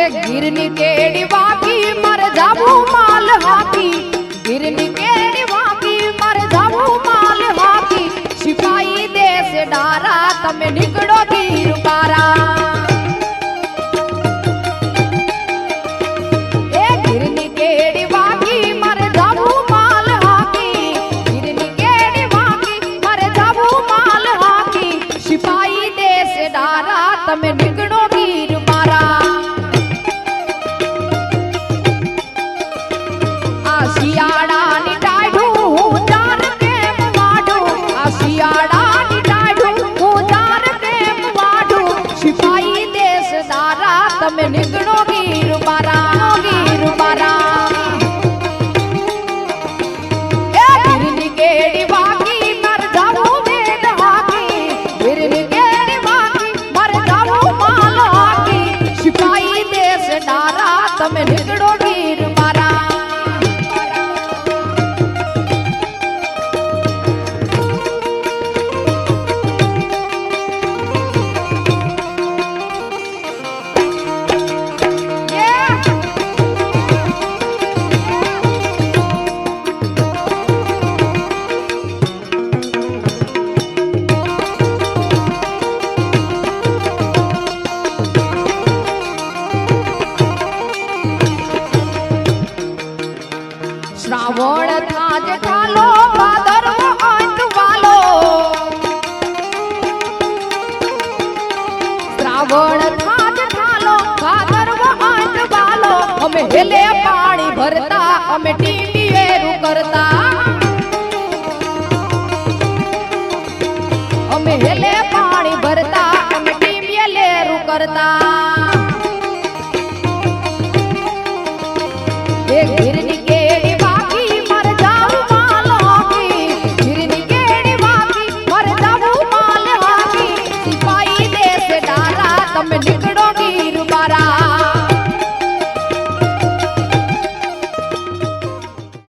એ ગીરની કેડી વાકી મર જાવું માલ હાકી ગીરની કેડી વાકી મર જાવું માલ હાકી સિપાઈ દેશ ડારા, તમે નીકળો ગીર પારા. તમે ગીરની તમે નીકળો ગીર મારા ગીર મારા એ ગીરની કેડી દેશ દારા તમે નીકળો ગીર અમે ભરતા અમે ટીંડીએરું કરતા. અમે હેલે પાણી ભરતા ગીરની Bye.